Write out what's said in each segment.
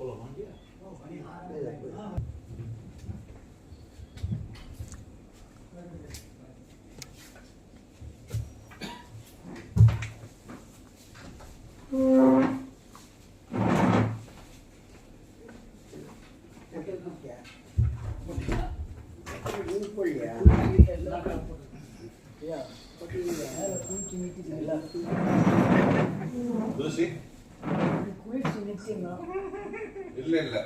Yeah. Okay. Yeah. Lucy. நிச்சயமா. இல்ல இல்ல.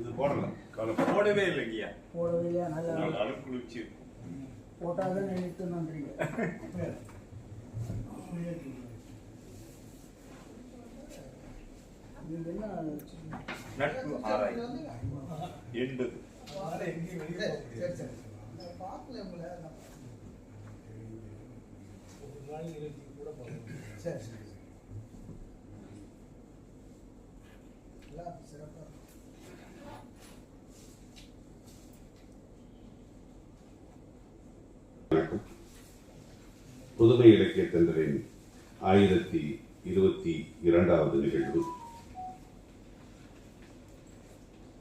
இது போடல. கவலை போடவே இல்லைங்கய்யா போடுறதுலையா நல்லா நல்லா குளிச்சு போட்டால் தான் நிறுத்தணுன்றீங்க நீங்க என்ன நட்பு ஆராய் எண்பது. சரி சரி. எல்லாம் சிறப்பாக வணக்கம் புதுமை இலக்கிய தந்தரின் ஆயிரத்தி இருபத்தி இரண்டாவது நிகழ்வு.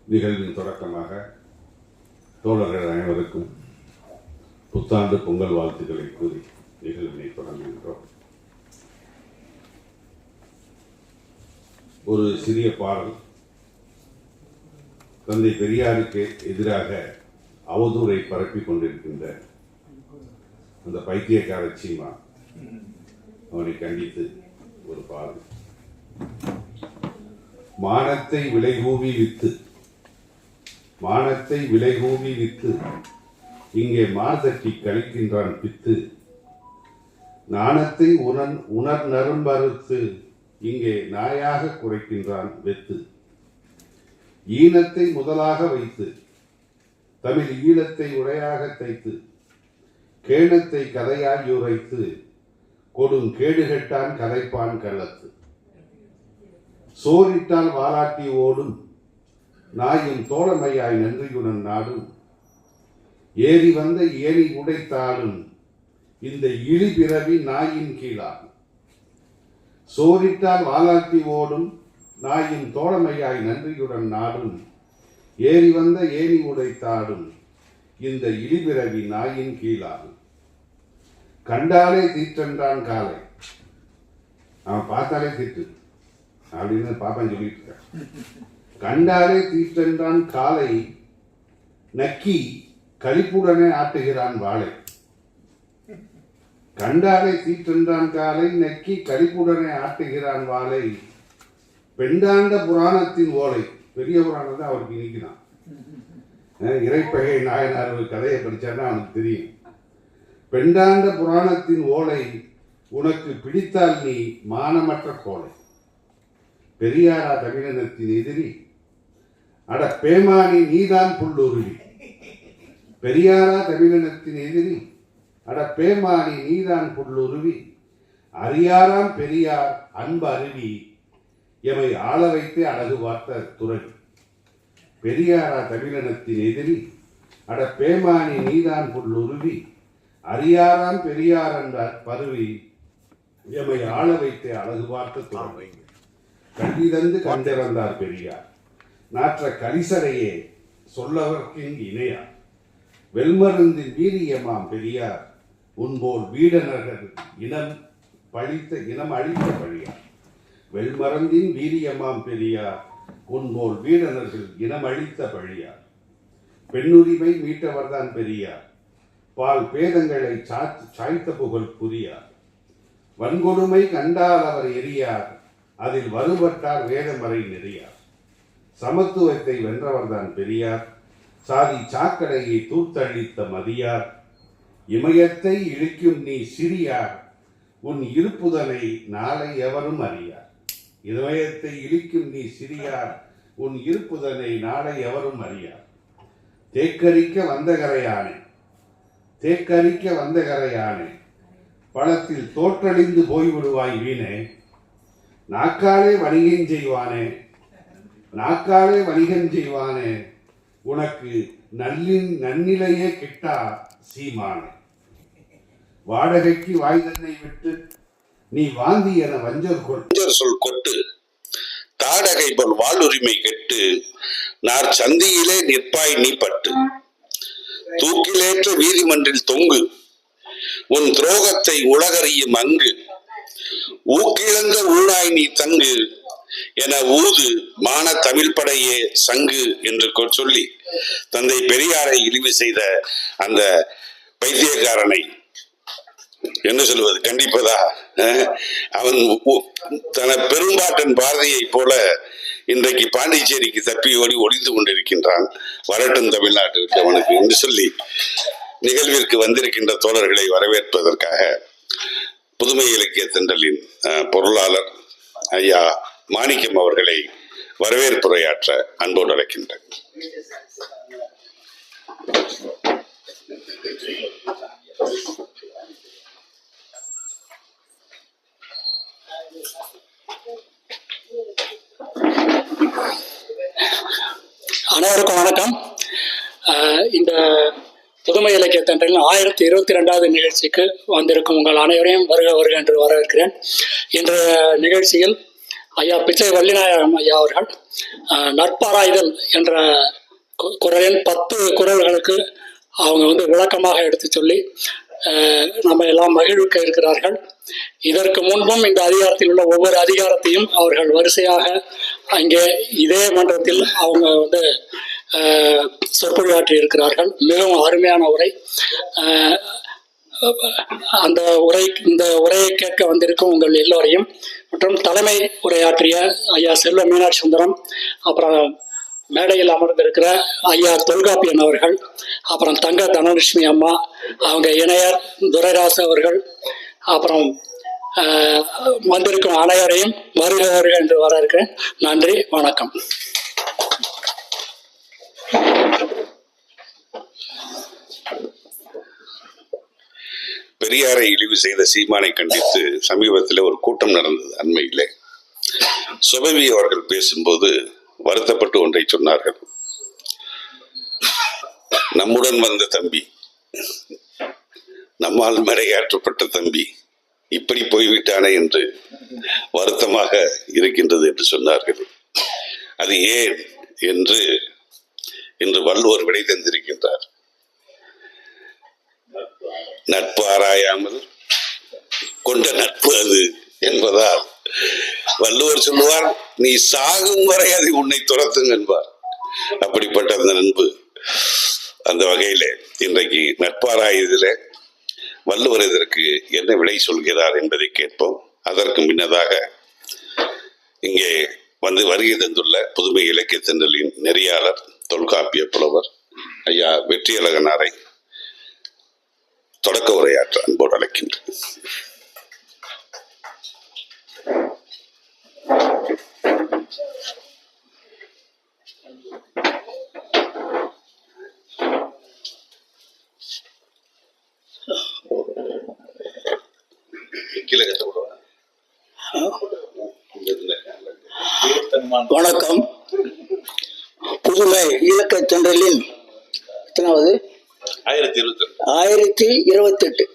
நிகழ்வின் தொடக்கமாக தோழர்கள் அனைவருக்கும் புத்தாண்டு பொங்கல் வாழ்த்துக்களை கூறி நிகழ்வினை தொடங்குகின்றோம். ஒரு சிறிய பாடல் தந்தை பெரியாருக்கு எதிராக அவதூறை பரப்பிக் கொண்டிருக்கின்ற அந்த பைத்தியக்கார சீமா அவனை கண்டித்து ஒரு பாடல் மானத்தை விலைகூவி வித்து மானத்தை விலைகூவி வித்து இங்கே மார்தட்டி கழிக்கின்றான் பித்து. நாணத்தை உணர் உணர் நரும்பறுத்து இங்கே நாயாக குறைக்கின்றான் வெத்து. ஈனத்தை முதலாக வைத்து தமிழ் ஈழத்தை உரையாக தைத்து கேணத்தை கதையாய் உரைத்து கொடும் கேடுகெட்டான் கதைப்பான் கள்ளத்து. சோரிட்டால் வாலாட்டி ஓடும் நாயின் தோழமையாய் நன்றியுடன் நாடும் ஏறி வந்த ஏணி உடைத்தாலும் இந்த இழிபிறவி நாயின் கீழாகும். சோரிட்டால் வாலாட்டி ஓடும் நாயின் தோழமையாய் நன்றியுடன் நாடும். ஏறி வந்த ஏணி உடைத்தாடும். இந்த இழிபிறவி நாயின் கீழாகும். கண்டாலே தீற்றன்றான் காலை. அவன் பார்த்தாலே தீட்டு அப்படின்னு பாப்பன் சொல்லிட்டு இருக்கான். கண்டாலே தீற்றென்றான் காலை. நக்கி கழிப்புடனே ஆட்டுகிறான் வாளை. கண்டாலே தீற்றென்றான் காலை. நக்கி கழிப்புடனே ஆட்டுகிறான் வாளை. பெண்டாண்ட புராணத்தின் ஓலை. பெரிய புராணம் தான் அவருக்கு இன்னைக்குதான் இறைப்பகை நாயனார் ஒரு கதையை படிச்சான்னா அவனுக்கு தெரியும். பெண்டாண்ட புராணத்தின் ஓலை உனக்கு பிடித்தால் நீ மானமற்ற கோலை. பெரியாரா தமிழினத்தின் எதிரி. அட பேமானி நீதான் புல்லுருவி. பெரியாரா தமிழினத்தின் எதிரி. அட பேமானி நீதான் புல்லுருவி. அறியாராம் பெரியார் அன்பு அருவி. எமை ஆள வைத்தே அழகு பார்த்த துறவி பெரியாரா தமிழினத்தின் எதிரி அட பேமானி நீதான் புல்லுருவி அறியாராம் பெரியார் என்ற பருவி எமை ஆள வைத்தே அழகு பார்த்த துறவி கல்வி தந்து கண்டிறந்தார் பெரியார். நாற்ற கலிசரையே சொல்லவர்க்கின் இணையார் வெல்மருந்தின் வீரியமாம் பெரியார் உன்போல் வீடனர்கள் இனம் பழித்த இனம் அழித்த பழியார் வெல்மருந்தின் வீரியமாம் பெரியார் உன்போல் வீரனர்கள் இனம் அழித்த பழியார். பெண்ணுரிமை மீட்டவர்தான் பெரியார் பால் பேதங்களை சாய்த்து சாய்த்த புகழ் புரியார். வன்கொடுமை கண்டால் அவர் எரியார் அதில் வலுபட்டார் வேதமறை நெறியார். சமத்துவத்தை வென்றவர்தான் பெரியார் சாதி சாக்கடையை தூத்தழித்த மதியார். இமயத்தை இழிக்கும் நீ சிறியார் உன் இருப்புதனை நாளை எவரும் அறிய இதயத்தை இழிக்கும் நீ சிறியார் உன் இருப்புதனை நாளை எவரும் அறியார். தேக்கரிக்க வந்த கரையானே தேக்கரிக்க வந்த கரையானே பழத்தில் தோற்றடிந்து போய்விடுவாய் வீணே. நாக்காலே வணிகம் செய்வானே நாக்காலே வணிகம் செய்வானே உனக்கு நல்லின் நன்னிலையே கிட்டா சீமானே. வாடகைக்கு வாய் தன்னை விட்டு நீ வாந்தி என வஞ்சர் கொள் சொல் கொட்டு. தாடகை போல் வாழ்வுரிமை கெட்டு. நார் சந்தியிலே நிற்பாய் நீ பட்டு. தூக்கிலேற்ற வீதிமன்றில் தொங்கு. உன் துரோகத்தை உலகறியும் அங்கு. ஊக்கிழந்த ஊழாய் நீ தங்கு என ஊது மான தமிழ் படையே சங்கு என்று சொல்லி தந்தை பெரியாரை இழிவு செய்த அந்த பைத்தியக்காரனை என்ன சொல்வது கண்டிப்பதா? அஹ்? அவன் உ- தன பெரும்பாட்டன் பாரதியை போல இன்றைக்கு பாண்டிச்சேரிக்கு தப்பி ஓடி ஒளிந்து கொண்டிருக்கின்றான். வரட்டும் தமிழ்நாட்டிற்கு அவனுக்கு என்று சொல்லி நிகழ்விற்கு வந்திருக்கின்ற தோழர்களை வரவேற்பதற்காக புதுமை இலக்கிய தென்றலின் அஹ், பொருளாளர் ஐயா மாணிக்கம் அவர்களை வரவேற்புரையாற்ற அன்போடு அழைக்கின்றேன். அனைவருக்கும் வணக்கம். இந்த புதுமை இலக்கிய தன்றில் ஆயிரத்தி இருபத்தி ரெண்டாவது நிகழ்ச்சிக்கு வந்திருக்கும் உங்கள் அனைவரையும் வருக வருக என்று வரவேற்கிறேன். இன்றைய நிகழ்ச்சியில் ஐயா பிச்சை வள்ளிநாயகம் ஐயா அவர்கள் நட்பாராய்தல் என்ற கு- குரலின் பத்து குரல்களுக்கு அவங்க வந்து விளக்கமாக எடுத்து சொல்லி நம்ம எல்லாம் மகிழ்விக்க இருக்கிறார்கள். இதற்கு முன்பும் இந்த அதிகாரத்தில் உள்ள ஒவ்வொரு அதிகாரத்தையும் அவர்கள் வரிசையாக அங்கே இதே மன்றத்தில் அவங்க வந்து அஹ், சொற்பொழிவாற்றி இருக்கிறார்கள். மிகவும் அருமையான உரை. அந்த உரை இந்த உரையை கேட்க வந்திருக்கும் உங்கள் எல்லோரையும் மற்றும் தலைமை உரையாற்றிய ஐயா செல்வ மீனாட்சி சுந்தரம் அப்புறம் மேடையில் அமர்ந்திருக்கிற ஐயா தொல்காப்பியன் அவர்கள் அப்புறம் தங்க தனலட்சுமி அம்மா அவங்க இணையர் துரைராசு அவர்கள் அப்புறம் ஆஹ், வந்திருக்கும் அனைவரையும் வருகிறவர்கள் என்று வர இருக்கிறேன் நன்றி வணக்கம். பெரியாரை இழிவு செய்த சீமானை கண்டித்து சமீபத்தில் ஒரு கூட்டம் நடந்தது அண்மையிலே. சுபவி அவர்கள் பேசும்போது வருத்தப்பட்டு ஒன்றை சொன்னார்கள். நம்முடன் வந்த தம்பி நம்மால் மறையாற்றப்பட்ட தம்பி இப்படி போய்விட்டானே என்று வருத்தமாக இருக்கின்றது என்று சொன்னார்கள். அது ஏன் என்று இன்று வள்ளுவர் விடை தந்திருக்கின்றார். நட்பு ஆராயாமல் கொண்ட நட்பு அது என்பதால் வள்ளுவர் சொல்லுவார் நீ சாகும் வரை அதை உன்னை துரத்துங்க என்பார். அப்படிப்பட்ட அந்த நண்பு அந்த வகையில இன்றைக்கு நட்பாராயதிலே வள்ளுவர் இதற்கு என்ன விலை சொல்கிறார் என்பதை கேட்போம். அதற்கு முன்னதாக இங்கே வந்து வருகை தந்துள்ள புதுமை இலக்கிய திண்டலின் நெறியாளர் தொல்காப்பிய புலவர் ஐயா வெற்றியழகனாரை தொடக்க உரையாற்ற அன்போடு அழைக்கின்றேன். கீழே கட்ட விடுவா. இங்க இருந்து. வணக்கம். புதுமை இலக்கிய தென்றலின் எத்தனாவது? ஆயிரத்தி இருபத்தி ஆயிரத்தி இருபத்தெட்டு.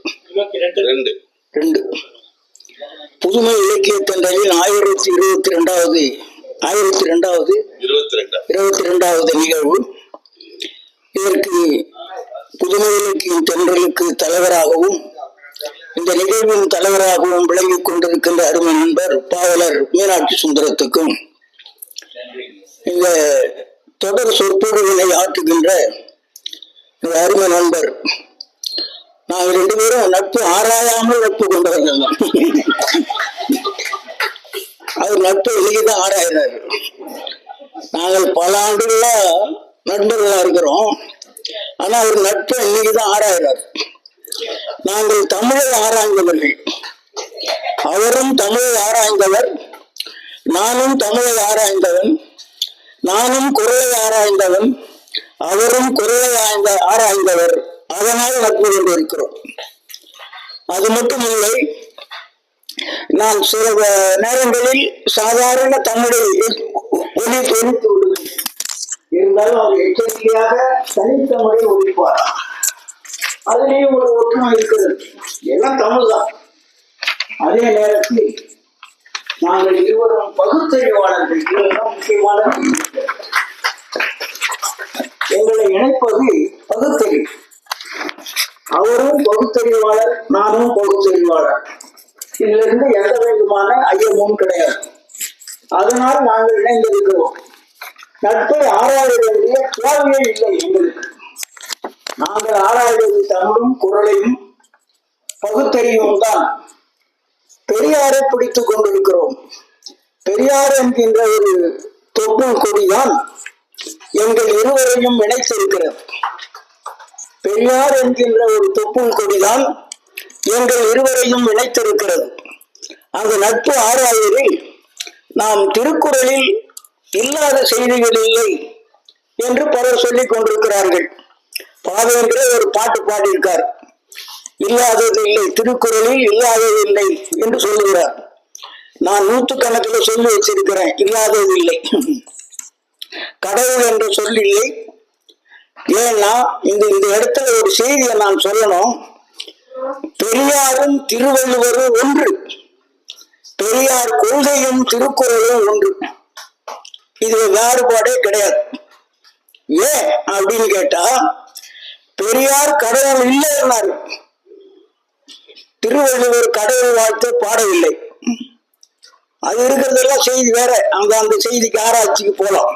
ரெண்டு. ரெண்டு. புதுமை இலக்கிய தென்றலின் ஆயிரத்தி இருபத்தி ரெண்டாவது ஆயிரத்தி ரெண்டாவது இருபத்தி ரெண்டா? இருபத்தி ரெண்டாவது நிகழ்வு. இதற்கு புதுமை இலக்கியம் தென்றலுக்கு தலைவராகவும் இந்த நிகழ்வின் தலைவராகவும் விளங்கிக் கொண்டிருக்கின்ற அருமை நண்பர் பாவலர் மீனாட்சி சுந்தரத்துக்கும் இந்த தொடர் சொற்பொழிவினை ஆற்றுகின்ற இந்த அருமை நண்பர் நாங்கள் ரெண்டு பேரும் நட்பு ஆராயாமல் நட்பு கொண்டவர்கள் தான். அவர் நட்பு இன்னைக்குதான் ஆராயிறாரு நாங்கள் பல ஆண்டுகளா நண்பர்களா இருக்கிறோம். ஆனா அவர் நட்பு இன்னைக்குதான் ஆராயிறார் நாங்கள் தமிழை ஆராய்ந்தவர்கள் அவரும் தமிழை ஆராய்ந்தவர் நானும் தமிழை ஆராய்ந்தவன் நானும் குரலை ஆராய்ந்தவன் அவரும் குரலை ஆய்ந்த ஆராய்ந்தவர் அதனால் நட்பு கொண்டிருக்கிறோம் அது மட்டும் இல்லை நான் சில நேரங்களில் சாதாரண தமிழை எ- ஒலி ஒலித்து விடுவேன் இருந்தாலும் அவர் எச்சரிக்கையாக தனித்தமிழை ஒழிப்பார் அதுலேயும் ஒரு ஒற்றுமை இருக்கிறது எல்லாம் தமிழ் தான் அதே நேரத்தில் நாங்கள் இருவரும் பகுத்தறிவாளர்கள். இதுதான் முக்கியமான எங்களை இணைப்பது பகுத்தறிவு. அவரும் பகுத்தறிவாளர் நானும் பகுத்தறிவாளர். இதிலிருந்து எந்த விதமான ஐயமும் கிடையாது. அதனால் நாங்கள் இணைந்திருக்கிறோம். நட்பை ஆராய வேண்டிய தேவையே இல்லை எங்களுக்கு. நாங்கள் ஆராய்வது தமிழும் குரலையும் பகுத்தறிவும் தான். பெரியாரை பிடித்துக் கொண்டிருக்கிறோம். பெரியார் என்கின்ற ஒரு தொப்பும் கொடிதான் எங்கள் இருவரையும் இணைத்திருக்கிறது. பெரியார் என்கின்ற ஒரு தொப்பும் கொடிதான் எங்கள் இருவரையும் இணைத்திருக்கிறது. அந்த நட்பு ஆராய்வதில் நாம் திருக்குறளில் இல்லாத செய்திகள் இல்லை என்று பலர் சொல்லிக் கொண்டிருக்கிறார்கள். பாவேந்திர ஒரு பாட்டு பாடியிருக்கார். இல்லாதது இல்லை திருக்குறளில் இல்லாதது இல்லை என்று சொல்லுகிறார். நான் நூற்றுக்கணக்கில் சொல்லி வச்சிருக்கிறேன் இல்லாதது இல்லை. கடவுள் என்று சொல் இல்லை. ஏன்னா இந்த இந்த இடத்துல ஒரு செய்தியை நான் சொல்லணும். பெரியாரும் திருவள்ளுவரும் ஒன்று. பெரியார் கொள்கையும் திருக்குறளும் ஒன்று. இது வேறுபாடே கிடையாது. ஏன் அப்படின்னு கேட்டா பெரியார் கடவுள் இல்லைன்னாரு திருவள்ளுவர் கடவுள் வாழ்த்து பாடவில்லை. அது இருக்கிறதெல்லாம் செய்தி வேற. அங்க அந்த செய்திக்கு ஆராய்ச்சிக்கு போலாம்.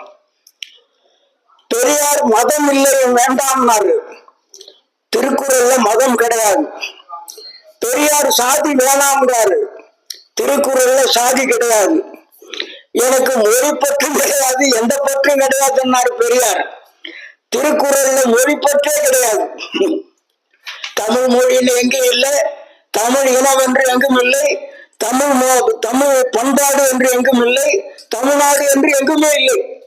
பெரியார் மதம் இல்லை வேண்டாம்னாரு திருக்குறள்ல மதம் கிடையாது. பெரியார் சாதி வேணாம்ன்றாரு திருக்குறள்ல சாதி கிடையாது. எனக்கு மொழி பற்றும் கிடையாது எந்த பற்றும் கிடையாதுன்னாரு பெரியார். திருக்குறள்ல மொழிப்பற்றே கிடையாது. தமிழ் மொழியில் எங்கும் இல்லை தமிழ் இனம் என்று எங்கும் இல்லை தமிழ் மொ- தமிழ் பண்பாடு என்று எங்கும் இல்லை தமிழ்நாடு என்று எங்குமே இல்லை.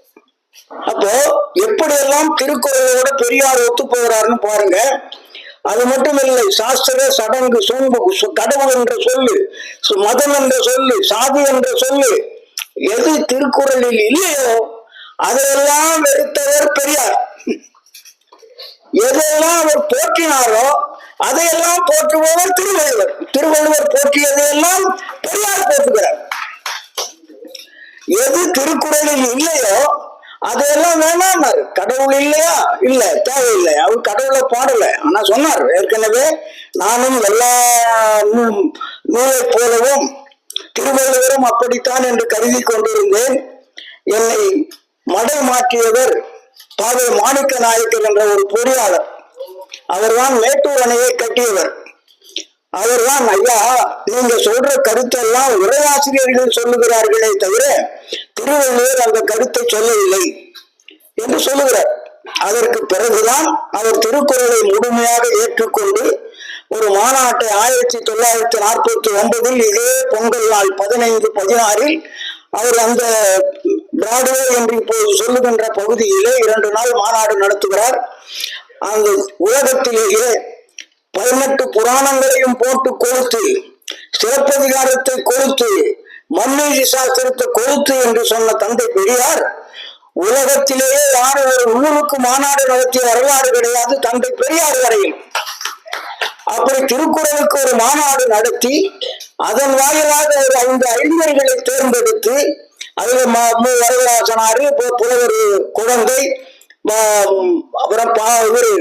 அப்போ எப்படியெல்லாம் திருக்குறளோட பெரியார் ஒத்து போகிறாருன்னு பாருங்க. அது மட்டும் இல்லை சாஸ்திர சடங்கு சொம்பு சு- கடவுள் என்ற சொல்லு மதம் என்ற சொல்லு சாதி என்ற சொல்லு எது திருக்குறளில் இல்லையோ அதையெல்லாம் வெறுத்தவர் பெரியார். எதையெல்லாம் அவர் போற்றினாரோ அதையெல்லாம் போற்றுபவர் திருவள்ளுவர். திருவள்ளுவர் போற்றியதையெல்லாம் பெரியார் போற்றுகிறார். எது திருக்குறளில் இல்லையோ அதையெல்லாம் வேணாம்னாரு. கடவுள் இல்லையா? இல்ல தேவையில்லை. அவர் கடவுளை பாடல. ஆனா சொன்னார் ஏற்கனவே நானும் எல்லா நூ- நூலைப் போலவும் திருவள்ளுவரும் அப்படித்தான் என்று கருதி கொண்டிருந்தேன். என்னை மடை மாற்றியவர் பாவை மாணிக்க நாயக்கர் என்ற ஒரு பொறியாளர். அவர்தான் மேட்டூர் அணையை கட்டியவர். அவர்தான் ஐயா நீங்க சொல்ற கருத்தெல்லாம் உரையாசிரியர்கள் சொல்லுகிறார்களே தவிர திருவள்ளுவர் அந்த கருத்தை சொல்லவில்லை என்று சொல்லுகிறார். அதற்கு பிறகுதான் அவர் திருக்குறளை முழுமையாக ஏற்றுக்கொண்டு ஒரு மாநாட்டை ஆயிரத்தி தொள்ளாயிரத்தி நாற்பத்தி ஒன்பதில் இதே பொங்கல் நாள் பதினைந்து பதினாறில் அவர் அந்த பிராட்வே என்று இப்போது சொல்லுகின்ற பகுதியிலே இரண்டு நாள் மாநாடு நடத்துகிறார். அந்த உலகத்திலேயே பதினெட்டு புராணங்களையும் போட்டு கொடுத்து சிறப்பதிகாரத்தை கொடுத்து மண்ணீதி சாஸ்திரத்தை கொடுத்து என்று சொன்ன தந்தை பெரியார் உலகத்திலேயே யாரும் ஒரு நூலுக்கு மாநாடு நடத்திய வரலாறு கிடையாது தந்தை பெரியார் வரையில். அப்படி திருக்குறளுக்கு ஒரு மாநாடு நடத்தி அதன் வாயிலாக ஒரு ஐந்து அறிஞர்களை தேர்ந்தெடுத்து அதில் மு வரதராசனாரு புலவர் குழந்தை அப்புறம் பா இவரு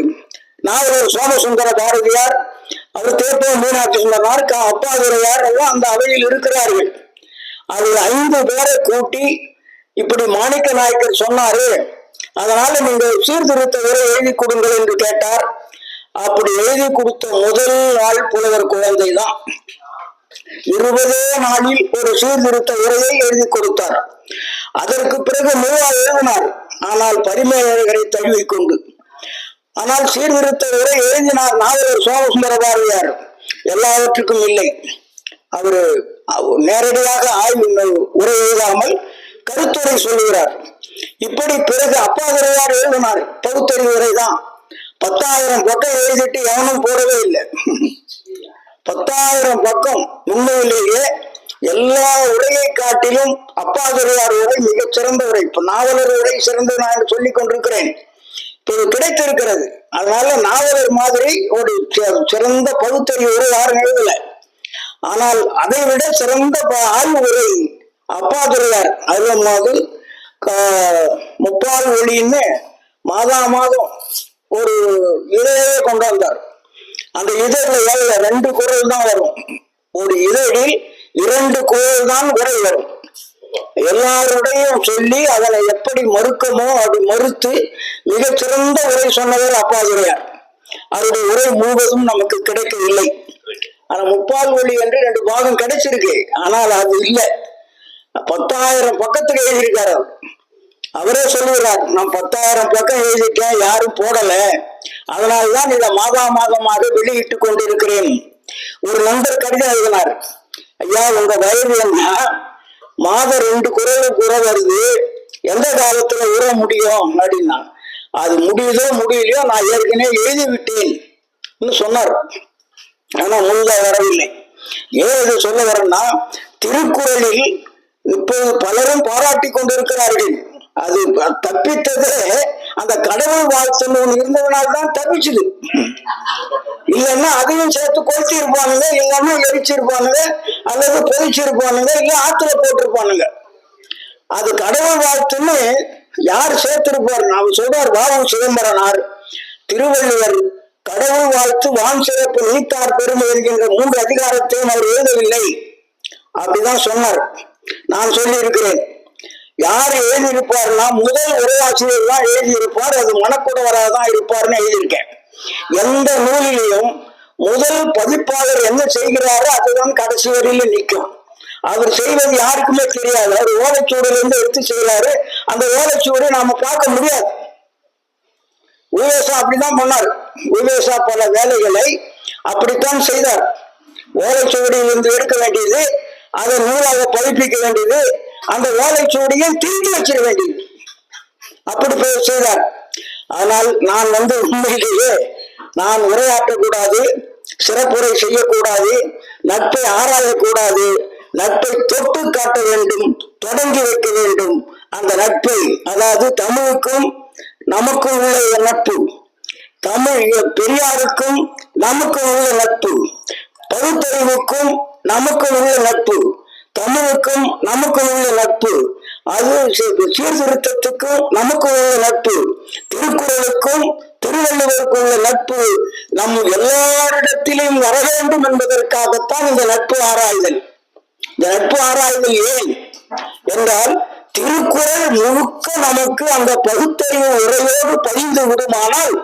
நாவலர் சோமசுந்தர பாரதியார் அவர் தேப்போ மீனாட்சி சுந்தரனார் க அப்பாதுரையார் எல்லாம் அந்த அவையில் இருக்கிறார்கள். அது ஐந்து பேரை கூட்டி இப்படி மாணிக்க நாயக்கர் சொன்னாரு. அதனால நீங்க சீர்திருத்த உரை எழுதி கொடுங்கள் என்று கேட்டார். அப்படி எழுதி கொடுத்த முதல் நாள் புலவர் குழந்தை தான் இருபதே நாளில் ஒரு சீர்திருத்த உரையை எழுதி கொடுத்தார். அதற்கு பிறகு மூவா எழுதினார் ஆனால் பரிமேலழகரை தழுவிக்கொண்டு ஆனால் சீர்திருத்த உரை எழுதினார் நாவலர் சோமசுந்தர பாரதியார் எல்லாவற்றுக்கும் இல்லை. அவர் நேரடியாக ஆய்வு உரை எழுதாமல் கருத்துரை சொல்லுகிறார். இப்படி பிறகு அப்பா அப்பாதுரையார் எழுதினார். பகுத்தறிவு உரை தான் பத்தாயிரம் கொட்டை எழுதிட்டு எவனும் போடவே இல்லை. பத்தாயிரம் பக்கம் உண்மையிலேயே எல்லா உரையை காட்டிலும் அப்பாதுரையார் உரை மிகச் சிறந்த உரை. இப்ப நாவலர் உரை சிறந்தது நான் சொல்லிக் கொண்டிருக்கிறேன். இது கிடைத்திருக்கிறது. அதனால நாவலர் மாதிரி ஒரு சிறந்த பகுத்தறிவு உரை யாரும் எழுதல. ஆனால் அதை விட சிறந்த ஆய்வு உரை அப்பாதுரையார். போது முப்பால் ஒளின்னு மாதா மாதம் ஒரு இதழையே கொண்டாந்தார். அந்த இதழ்ல ரெண்டு குரல் தான் வரும். ஒரு இதழில் இரண்டு குரல் தான் குரல் வரும். எல்லாருடையும் சொல்லி அதனை எப்படி மறுக்கமோ அப்படி மறுத்து மிகச்சிறந்த உரை சொன்னவர் அப்பாதுரையார் அவருடைய உரை முழுவதும் நமக்கு கிடைக்கவில்லை. ஆனா முப்பால் ஒளி என்று ரெண்டு பாகம் கிடைச்சிருக்கு. ஆனால் அது இல்லை. பத்தாயிரம் பக்கத்துக்கு எழுதியிருக்காரு அவர். அவரே சொல்லுகிறார் நான் பத்தாயிரம் பக்கம் எழுதிட்டேன் யாரும் போடல. அதனால்தான் இதை மாதா மாதமாக வெளியிட்டு கொண்டிருக்கிறேன். ஒரு நண்பர் கடிதம் எழுதினார் ஐயா உங்க வயது என்ன? மாதம் ரெண்டு குரலுக்கு உற வருது. எந்த காலத்துல உற முடியும்? அப்படின்னா அது முடியுதோ முடியலையோ நான் ஏற்கனவே எழுதி விட்டேன் சொன்னார். ஆனா முழுதா வரவில்லை. ஏன் இது சொல்ல வரேன்னா திருக்குறளில் இப்போது பலரும் பாராட்டி கொண்டிருக்கிறார்கள். அது தப்பித்ததே அந்த கடவுள் வாழ்த்துன்னு ஒண்ணு இருந்ததுனால்தான் தப்பிச்சுது. இல்லைன்னா அதையும் சேர்த்து கொளுத்தி இருப்பானுங்க இல்லைன்னா எரிச்சிருப்பானுங்க அல்லது பொதிச்சிருப்பானுங்க இல்ல ஆத்துல போட்டிருப்பானுங்க. அது கடவுள் வாழ்த்துன்னு யார் சேர்த்திருப்பார் அவர் சொல்றார் வாவு சிதம்பரனார் திருவள்ளுவர் கடவுள் வாழ்த்து வான் சிறப்பு நீத்தார் பெருமை என்கின்ற மூன்று அதிகாரத்தையும் அவர் எழுதவில்லை. அப்படிதான் சொன்னார். நான் சொல்லி இருக்கிறேன் யார் எழுதியிருப்பார்னா முதல் உரையாசிரியர் தான் எழுதியிருப்பார். அது மனக்குடவராக தான் இருப்பார்னு எழுதியிருக்கேன். எந்த நூலிலையும் முதல் பதிப்பாளர் என்ன செய்கிறாரோ அதுதான் கடைசி வரையில நிற்கும். அவர் செய்வது யாருக்குமே தெரியாது. அவர் ஓலைச்சுவடில இருந்து எடுத்து செய்கிறாரு. அந்த ஓலைச்சுவடை நாம பார்க்க முடியாது. உவேசா அப்படிதான் பண்ணார். உவேசா பல வேலைகளை அப்படித்தான் செய்தார். ஓலைச்சுவடியில் இருந்து எடுக்க வேண்டியது அதை நூலாக பதிப்பிக்க வேண்டியது அந்த ஓலைச்சுவடியை திரும்பி வச்சிட வேண்டியது அப்படி போய் செய்தார். ஆனால் நான் வந்து உண்மையிலேயே நான் உரையாற்றக்கூடாது சிறப்புரை செய்யக்கூடாது நட்பை ஆராயக்கூடாது நட்பை தொட்டு காட்ட வேண்டும் தொடங்கி வைக்க வேண்டும். அந்த நட்பை அதாவது தமிழுக்கும் நமக்கும் உள்ள நட்பு. தமிழ் பெரியாருக்கும் நமக்கும் உள்ள நட்பு. பகுத்தறிவுக்கும் நமக்கும் உள்ள நட்பு. தமிழுக்கும் நமக்கும் உள்ள நட்பு. அது சீர்திருத்தத்துக்கும் நமக்கும் உள்ள நட்பு. திருக்குறளுக்கும் திருவள்ளுவருக்கும் உள்ள நட்பு. நம் எல்லாரிடத்திலும் வர வேண்டும் என்பதற்காகத்தான் இந்த நட்பு ஆராய்தல். இந்த நட்பு ஆராய்தல் ஏன்? என்றால் திருக்குறள் முழுக்க நமக்கு அந்த பகுத்தறிவு உரையோடு பதிந்து விடுமானால்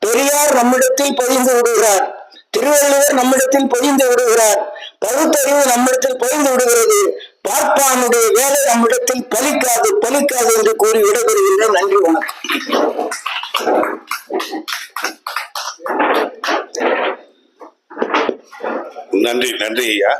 பெரியார் நம்மிடத்தில் பதிந்து விடுகிறார். திருவள்ளுவர் நம்மிடத்தில் பதிந்து விடுகிறார். பகுத்தறிவு நம்மிடத்தில் பகிர்ந்து விடுகிறது. பார்ப்பானுடைய வேலை நம்மிடத்தில் பலிக்காது பலிக்காது என்று கூறி விடைபெறுகின்றோம். நன்றி வணக்கம். நன்றி நன்றி ஐயா.